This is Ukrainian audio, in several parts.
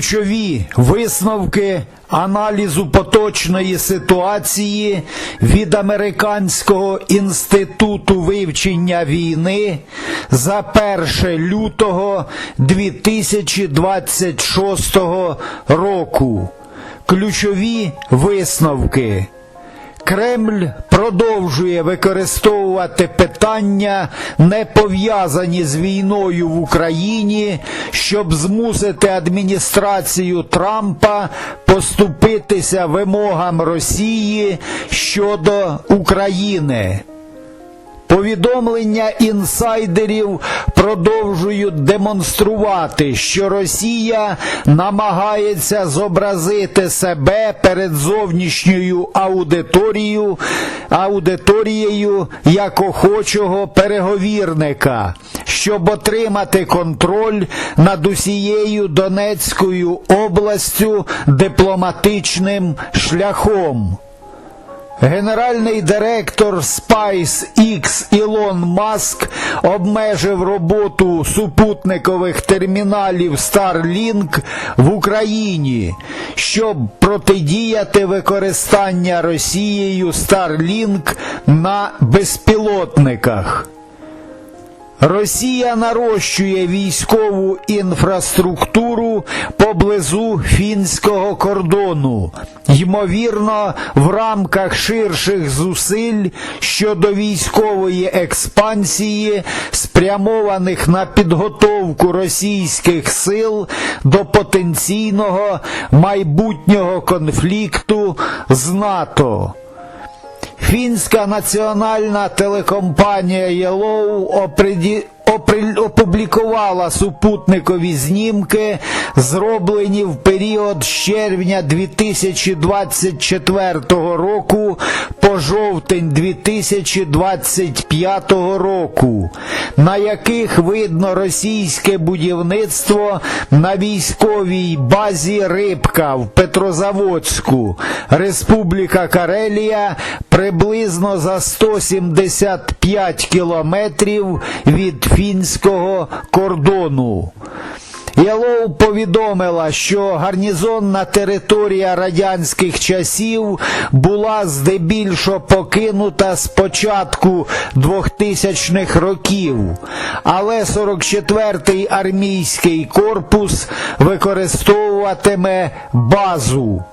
Ключові висновки аналізу поточної ситуації від Американського інституту вивчення війни за 1 лютого 2026 року. Ключові висновки. Кремль продовжує використовувати питання, не пов'язані з війною в Україні, щоб змусити адміністрацію Трампа поступитися вимогам Росії щодо України. Повідомлення інсайдерів продовжують демонструвати, що Росія намагається зобразити себе перед зовнішньою аудиторією, аудиторією як охочого переговірника, щоб отримати контроль над усією Донецькою областю дипломатичним шляхом. Генеральний директор SpaceX Ілон Маск обмежив роботу супутникових терміналів Starlink в Україні, щоб протидіяти використання Росією Starlink на безпілотниках. Росія нарощує військову інфраструктуру поблизу фінського кордону, ймовірно, в рамках ширших зусиль щодо військової експансії, спрямованих на підготовку російських сил до потенційного майбутнього конфлікту з НАТО. Фінська національна телекомпанія Yellow опри- опублікувала супутникові знімки, зроблені в період з червня 2024 року по жовтень 2025 року, на яких видно російське будівництво на військовій базі Рибка в Петрозаводську, Республіка Карелія, приблизно за 175 кілометрів від фінського кордону. Ялоу повідомила, що гарнізонна територія радянських часів була здебільшого покинута з початку 2000-х років, але 44-й армійський корпус використовуватиме базу.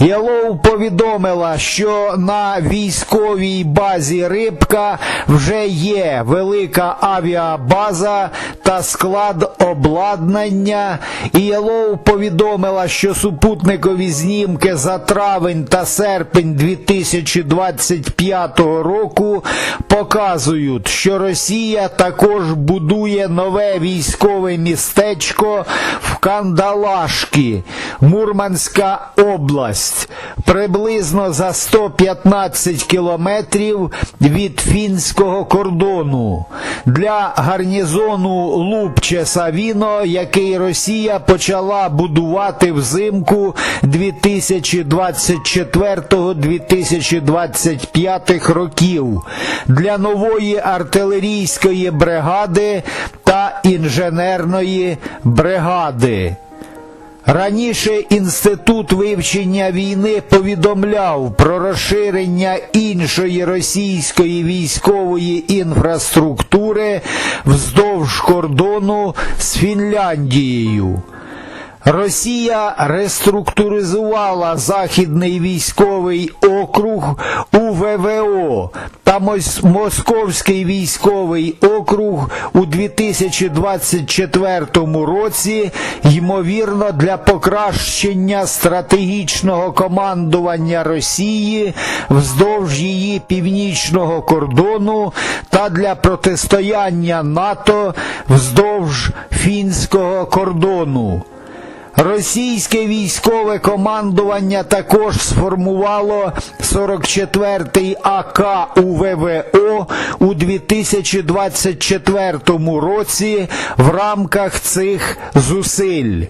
Ялоу повідомила, що на військовій базі Рибка вже є велика авіабаза та склад обладнання. І Ялоу повідомила, що супутникові знімки за травень та серпень 2025 року показують, що Росія також будує нове військове містечко в Кандалашки, Мурманська область, приблизно за 115 кілометрів від фінського кордону. Для гарнізону Лупче Савіно, який Росія почала будувати взимку 2024-2025 років. Для нової артилерійської бригади та інженерної бригади. Раніше інститут вивчення війни повідомляв про розширення іншої російської військової інфраструктури вздовж кордону з Фінляндією. Росія реструктуризувала Західний військовий округ УВВО та Мос- Московський військовий округ у 2024 році, ймовірно, для покращення стратегічного командування Росії вздовж її північного кордону та для протистояння НАТО вздовж фінського кордону. Російське військове командування також сформувало 44-й АК УВВО у 2024 році в рамках цих зусиль.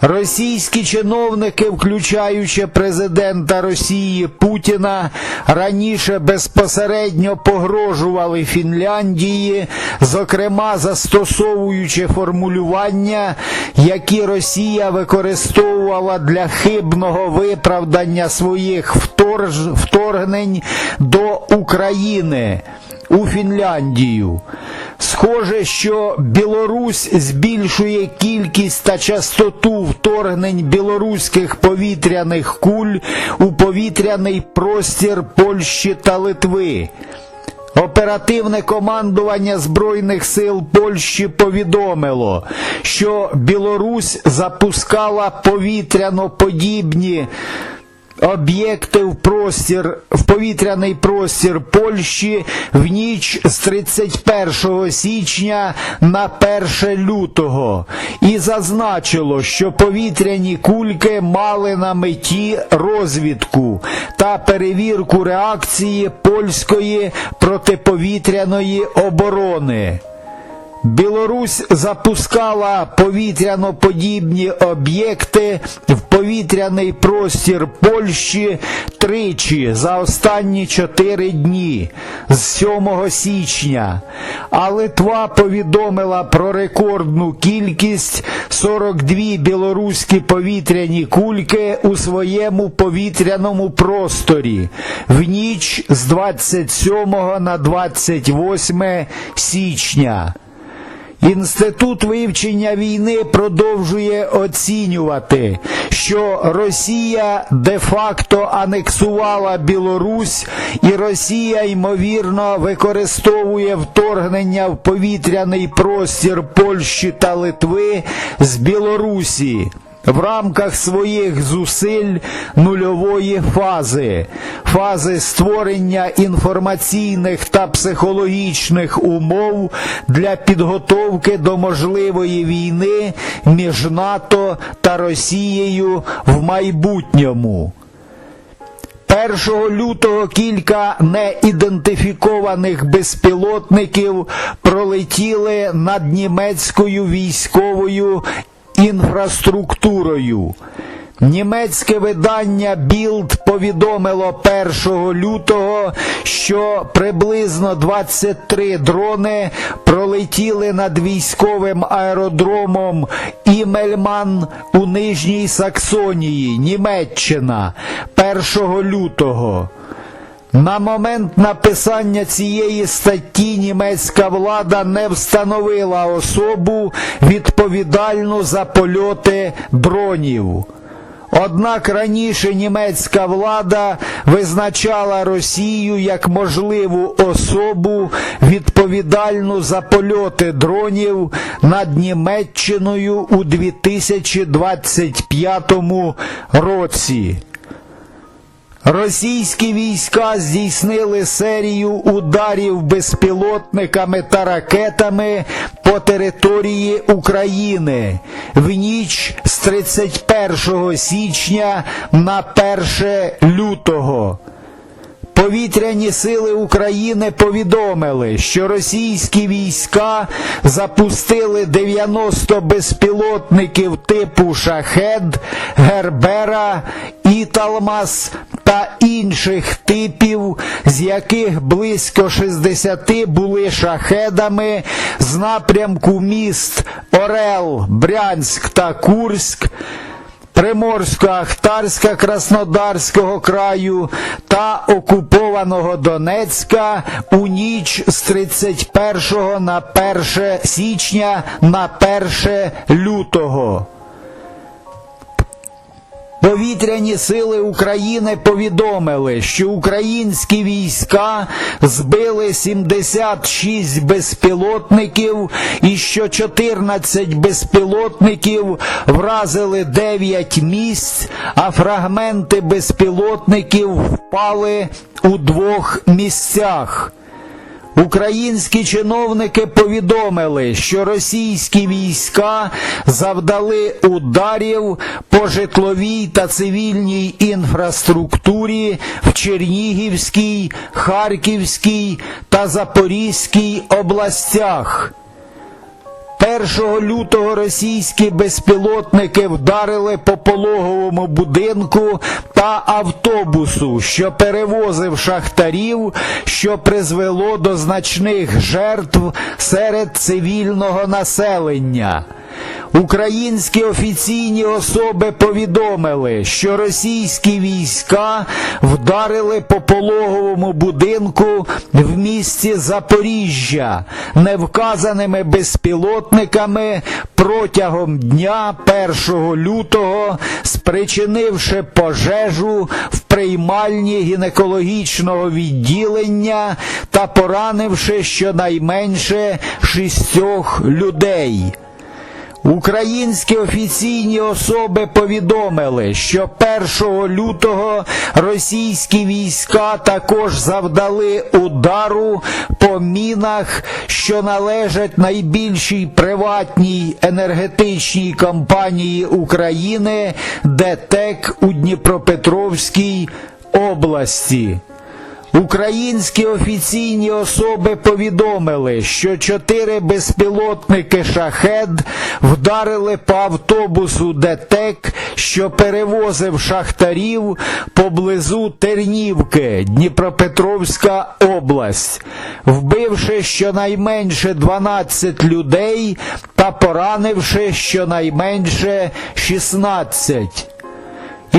Російські чиновники, включаючи президента Росії Путіна, раніше безпосередньо погрожували Фінляндії, зокрема застосовуючи формулювання, які Росія використовувала для хибного виправдання своїх вторгнень до України у Фінляндію. Схоже, що Білорусь збільшує кількість та частоту вторгнень білоруських повітряних куль у повітряний простір Польщі та Литви. Оперативне командування Збройних сил Польщі повідомило, що Білорусь запускала повітряно-подібні об'єкти в простір в повітряний простір Польщі в ніч з 31 січня на 1 лютого і зазначило, що повітряні кульки мали на меті розвідку та перевірку реакції польської протиповітряної оборони. Білорусь запускала повітряно-подібні об'єкти в повітряний простір Польщі тричі за останні чотири дні з 7 січня, а Литва повідомила про рекордну кількість 42 білоруські повітряні кульки у своєму повітряному просторі в ніч з 27 на 28 січня. Інститут вивчення війни продовжує оцінювати, що Росія де-факто анексувала Білорусь, і Росія ймовірно використовує вторгнення в повітряний простір Польщі та Литви з Білорусі в рамках своїх зусиль нульової фази, фази створення інформаційних та психологічних умов для підготовки до можливої війни між НАТО та Росією в майбутньому. 1 лютого кілька неідентифікованих безпілотників пролетіли над німецькою військовою інфраструктурою. Німецьке видання Білд повідомило 1 лютого, що приблизно 23 дрони пролетіли над військовим аеродромом Імельман у Нижній Саксонії, Німеччина 1 лютого. На момент написання цієї статті німецька влада не встановила особу відповідальну за польоти дронів. Однак раніше німецька влада визначала Росію як можливу особу відповідальну за польоти дронів над Німеччиною у 2025 році. Російські війська здійснили серію ударів безпілотниками та ракетами по території України в ніч з 31 січня на 1 лютого. Повітряні сили України повідомили, що російські війська запустили 90 безпілотників типу Шахед, Гербера, Італмас та інших типів, з яких близько 60 були шахедами з напрямку міст Орел, Брянськ та Курськ. Приморсько-Ахтарська Краснодарського краю та окупованого Донецька у ніч з 31 на 1 січня на 1 лютого. Повітряні сили України повідомили, що українські війська збили 76 безпілотників і що 14 безпілотників вразили 9 місць, а фрагменти безпілотників впали у двох місцях. Українські чиновники повідомили, що російські війська завдали ударів по житловій та цивільній інфраструктурі в Чернігівській, Харківській та Запорізькій областях. 1 лютого російські безпілотники вдарили по пологовому будинку та автобусу, що перевозив шахтарів, що призвело до значних жертв серед цивільного населення. Українські офіційні особи повідомили, що російські війська вдарили по пологовому будинку в місті Запоріжжя невказаними безпілотниками протягом дня 1 лютого, спричинивши пожежу в приймальні гінекологічного відділення та поранивши щонайменше шістьох людей. Українські офіційні особи повідомили, що 1 лютого російські війська також завдали удару по мінах, що належать найбільшій приватній енергетичній компанії України ДТЕК у Дніпропетровській області. Українські офіційні особи повідомили, що чотири безпілотники шахед вдарили по автобусу ДТЕК, що перевозив шахтарів поблизу Тернівки, Дніпропетровська область, вбивши щонайменше 12 людей та поранивши щонайменше 16.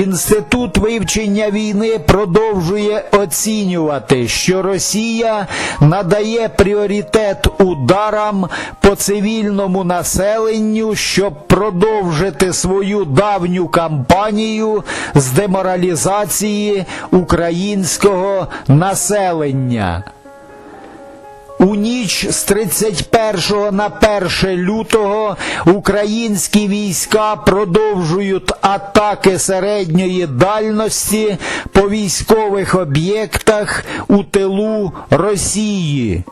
Інститут вивчення війни продовжує оцінювати, що Росія надає пріоритет ударам по цивільному населенню, щоб продовжити свою давню кампанію з деморалізації українського населення. У ніч з 31 на 1 лютого українські війська продовжують атаки середньої дальності по військових об'єктах у тилу Росії.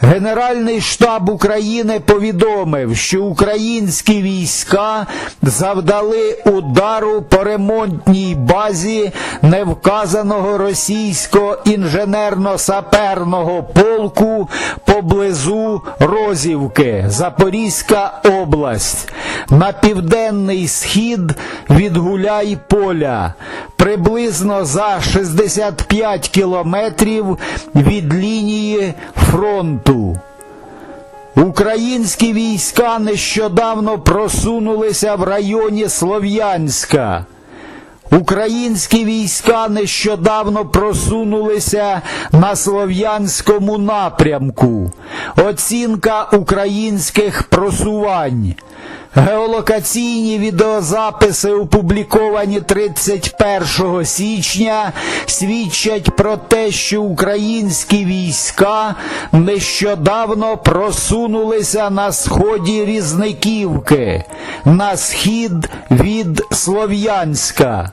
Генеральний штаб України повідомив, що українські війська завдали удару по ремонтній базі невказаного російського інженерно-саперного полку поблизу Розівки, Запорізька область, на південний схід від Гуляй поля, приблизно за 65 кілометрів від лінії фронту. Українські війська нещодавно просунулися в районі Слов'янська. Українські війська нещодавно просунулися на Слов'янському напрямку. Оцінка українських просувань. Геолокаційні відеозаписи, опубліковані 31 січня, свідчать про те, що українські війська нещодавно просунулися на сході Різниківки, на схід від Слов'янська.